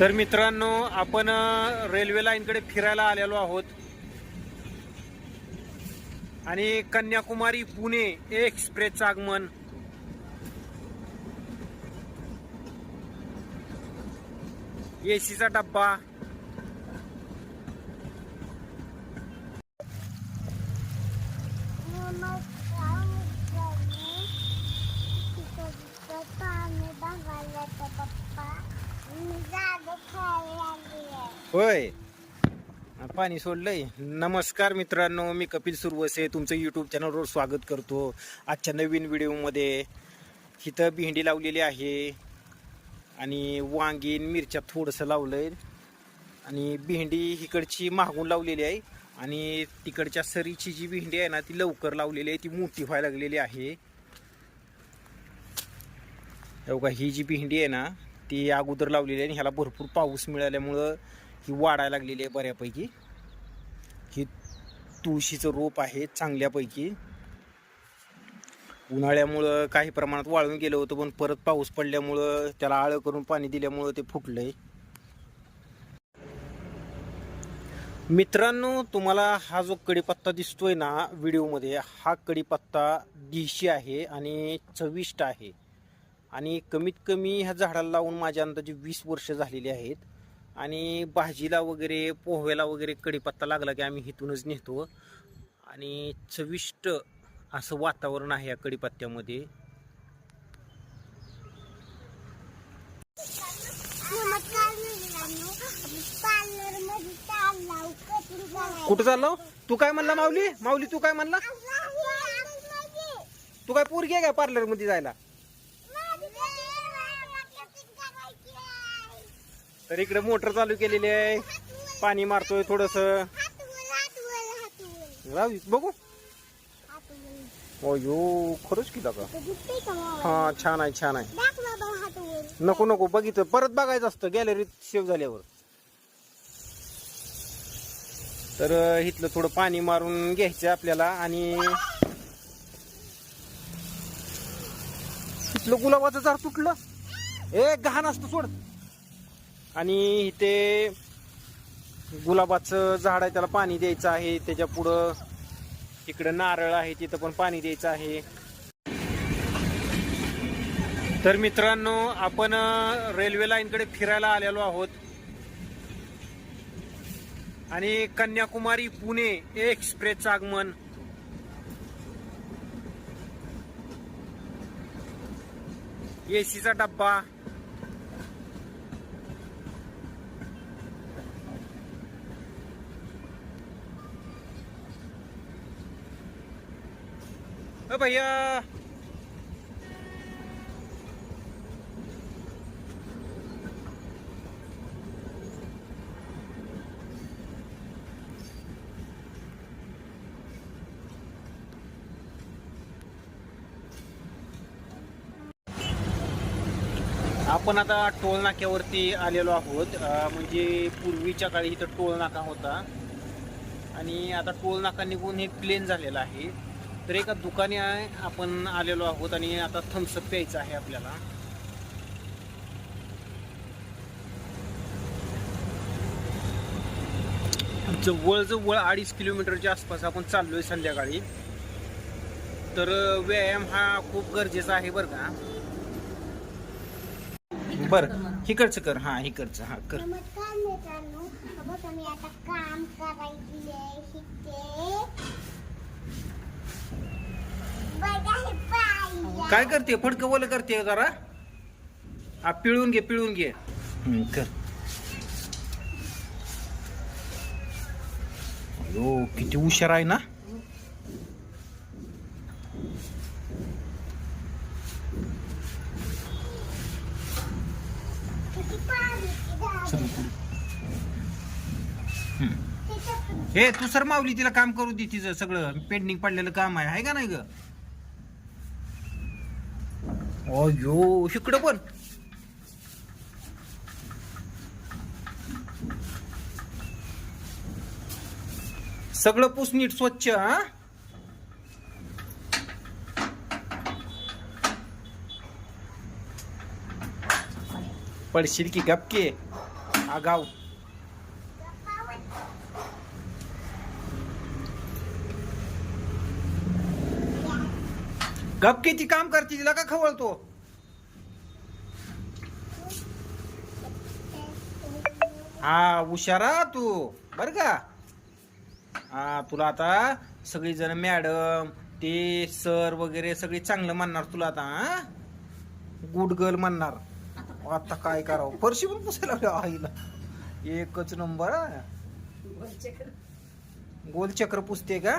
तर मित्रांनो आपण रेल्वे लाईनकडे फिरायला आलेलो आहोत. आणि कन्याकुमारी पुणे एक्सप्रेसचं आगमन. एसीचा डब्बा. पप्पा होय. पाणी सोडलंय. नमस्कार मित्रांनो मी कपिल सुरवसे तुमचं यूट्यूब चॅनलवर स्वागत करतो. आजच्या नवीन व्हिडिओमध्ये इथं भेंडी लावलेली आहे आणि वांगी मिरच्या थोडंसं लावलंय. आणि भेंडी इकडची मागून लावलेली आहे आणि तिकडच्या सरीची जी भेंडी आहे ना ती लवकर लावलेली आहे. ती मोठी व्हायला लागलेली आहे. ही जी भेंडी आहे ना ती अगोदर लावलेली आहे आणि ह्याला भरपूर पाऊस मिळाल्यामुळं ही वाढायला लागलेली आहे बऱ्यापैकी. ही तुळशीचं रोप आहे चांगल्यापैकी. उन्हाळ्यामुळं काही प्रमाणात वाळून गेलं होतं पण परत पाऊस पडल्यामुळं त्याला आळं करून पाणी दिल्यामुळं ते फुटलंय. मित्रांनो तुम्हाला हा जो कडीपत्ता दिसतोय ना व्हिडिओमध्ये हा कडीपत्ता देशी आहे आणि चविष्ट आहे. आणि कमीत कमी ह्या झाडाला लावून माझ्या अंदाजे वीस वर्ष झालेली आहेत. आणि भाजीला वगैरे पोह्याला वगैरे कडीपत्ता लागला की आम्ही इथूनच नेतो. आणि चविष्ट असं वातावरण आहे या कडीपत्त्यामध्ये. कुठं चाललो? तू काय म्हणला माऊली? माऊली तू काय म्हणला? तू काय पोरगी आहे का पार्लरमध्ये जायला? तर इकडे मोटर चालू केलेली आहे. पाणी मारतोय थोडस. बघू. अयो खरंच की का? हा छान आहे छान आहे. नको नको बघितलं परत बघायचं असतं. गॅलरीत सेव्ह झाल्यावर. तर इथलं थोडं पाणी मारून घ्यायचं आपल्याला आणि इथलं गुलाबाचं झाड तुटलं. ए घाण असतं सोड. आणि इथे गुलाबाचं झाड आहे त्याला पाणी द्यायचं आहे. त्याच्या पुढं इकडं नारळ आहे तिथं पण पाणी द्यायचं आहे. तर मित्रांनो आपण रेल्वे लाईनकडे फिरायला आलेलो आहोत. आणि कन्याकुमारी पुणे एक्सप्रेसचं आगमन. एसीचा डब्बा. भैया. आपण आता टोल नाक्यावरती आलेलो आहोत. म्हणजे पूर्वीच्या काळी इथं टोल नाका होता. आणि आता टोल नाका निघून हे प्लेन झालेलं आहे. तर एका दुकाने आहे आपण आलेलो आहोत आणि आता थम्सअप प्यायचं आहे आपल्याला. जवळ जवळ अडीच किलोमीटरच्या आसपास आपण चाललोय संध्याकाळी. तर व्यायाम हा खूप गरजेचा आहे बरं का? बरं हिकडचं कर. हा हिकडचं. हा कर. मित्रांनो? आता काम करायची आहे शिकते बघा हे पाहिजे काय करते? फडकं बोल करते जरा? हा पिळून घे पिळून घे. कर. अयो किती हुशार आहे ना. हे तू सर मावली तिला काम करू दे तिचं सगळं. पेंडिंग पडलेलं काम आहे. आहे का नाही ग? अयो इकडं पण. सगळं पुस नीट स्वच्छ हा? पडशील की गपके. आगाव. गप किती काम करते तिला का खवळतो? हा हुशारा तू बर का? हा तुला आता सगळी जण मॅडम ते सर वगैरे सगळी चांगलं म्हणणार तुला आता हा? गुड गर्ल म्हणणार. आता काय करावं? फरशी पण पुसायला लागल्या आईला. एकच नंबर हा. गोल चक्र. पुसते का?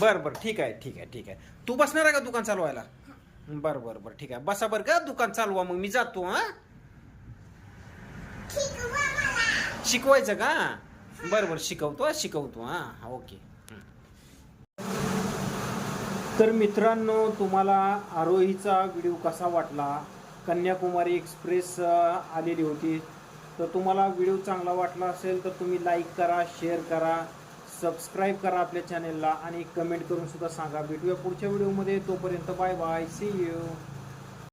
बरं बरं ठीक आहे ठीक आहे ठीक आहे. तू बसणार आहे का दुकान चालवायला? बर बर बर ठीक आहे. बसा बरं का दुकान चालवा मग मी जातो हा? शिकवायचं का? बरं बरं शिकवतो हा, शिकवतो हा ओके. तर मित्रांनो तुम्हाला आरोहीचा व्हिडिओ कसा वाटला? कन्याकुमारी एक्सप्रेस अ, आलेली होती. तर तुम्हाला व्हिडिओ चांगला वाटला असेल तर तुम्ही लाईक करा शेअर करा. सबस्क्राईब करा आपल्या चॅनेलला आणि कमेंट करून सुद्धा सांगा. भेटूया पुढच्या व्हिडिओमध्ये तोपर्यंत बाय बाय सी यू